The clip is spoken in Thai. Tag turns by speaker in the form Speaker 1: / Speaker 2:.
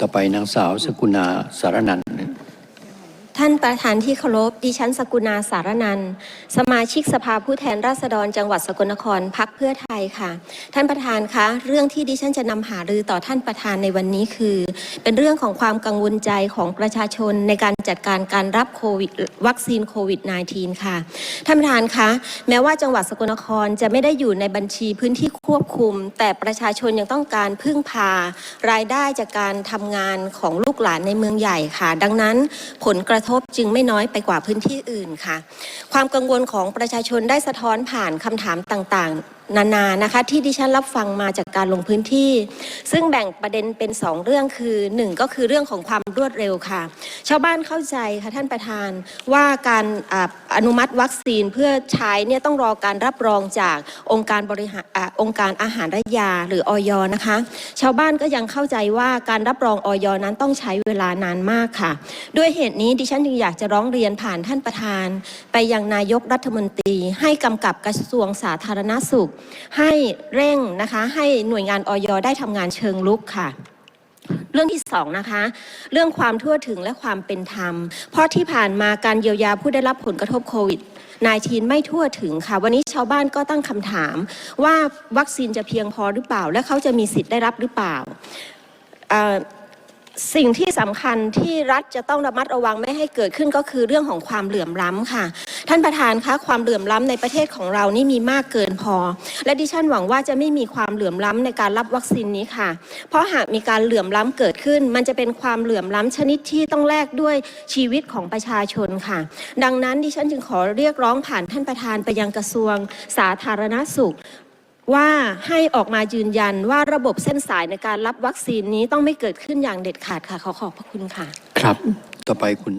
Speaker 1: ต่อไปนางสาวสกุณาสารนัน ท่า
Speaker 2: นประธานที่เคารพ ดิฉันสกุณาสารนัน สมาชิกสภาผู้แทนราษฎรจังหวัดสกลนครพักเพื่อไทยค่ะ ท่านประธานคะ เรื่องที่ดิฉันจะนำหารือต่อท่านประธานในวันนี้คือ เป็นเรื่องของความกังวลใจของประชาชนในการจัดการการรับโควิดวัคซีนโควิด -19 ค่ะ ท่านประธานคะ แม้ว่าจังหวัดสกลนครจะไม่ได้อยู่ในบัญชีพื้นที่ควบคุม แต่ประชาชนยังต้องการพึ่งพา รายได้จากการทำงานของลูกหลานในเมืองใหญ่ค่ะ ดังนั้นผลกระทบจึงไม่น้อยไปกว่าพื้นที่อื่นค่ะ ความกังวลของประชาชนได้สะท้อนผ่านคำถามต่างๆ นานานะคะ ที่ดิฉันรับฟังมาจากการลงพื้นที่ ซึ่งแบ่งประเด็นเป็น 2 เรื่องคือหนึ่งก็คือเรื่องของความรวดเร็วค่ะ ชาวบ้านเข้าใจค่ะท่านประธานว่าการออนุมัติวัคซีนเพื่อใช้เนี่ยต้องรอการรับรองจากองค์การบริหารอองค์การอาหารและยาหรือออยนะคะ ชาวบ้านก็ยังเข้าใจว่าการรับรองออยนั้นต้องใช้เวลานานมากค่ะ ด้วยเหตุนี้ดิฉันจึงอยากจะร้องเรียนผ่านท่านประธาน ไปยังนายกรัฐมนตรี ให้กำกับกระทรวงสาธารณสุข ให้เร่งนะคะ ให้หน่วยงานออยได้ทำงานเชิงลุกค่ะเรื่องที่สองนะคะ เรื่องความทั่วถึงและความเป็นธรรม เพราะที่ผ่านมาการเยียวยาผู้ได้รับผลกระทบโควิด19ไม่ทั่วถึงค่ะ วันนี้ชาวบ้านก็ตั้งคำถามว่าวัคซีนจะเพียงพอหรือเปล่า และเขาจะมีสิทธิ์ได้รับหรือเปล่า สิ่งที่สำคัญที่รัฐจะต้องระมัดระวังไม่ให้เกิดขึ้นก็คือเรื่องของความเหลื่อมล้ำค่ะ ท่านประธานคะความเหลื่อมล้ำในประเทศของเรานี่มีมากเกินพอ และดิฉันหวังว่าจะไม่มีความเหลื่อมล้ำในการรับวัคซีนนี้ค่ะ เพราะหากมีการเหลื่อมล้ำเกิดขึ้น มันจะเป็นความเหลื่อมล้ำชนิดที่ต้องแลกด้วยชีวิตของประชาชนค่ะ ดังนั้นดิฉันจึงขอเรียกร้องผ่านท่านประธานไปยังกระทรวงสาธารณสุข ว่าให้ออกมายืนยันว่าระบบเส้นสายในการรับวัคซีนนี้ต้องไม่เกิดขึ้นอย่างเด็ดขาดค่ะ ขอขอบพระคุณค่ะ
Speaker 1: ครับ ต่อไปคุณ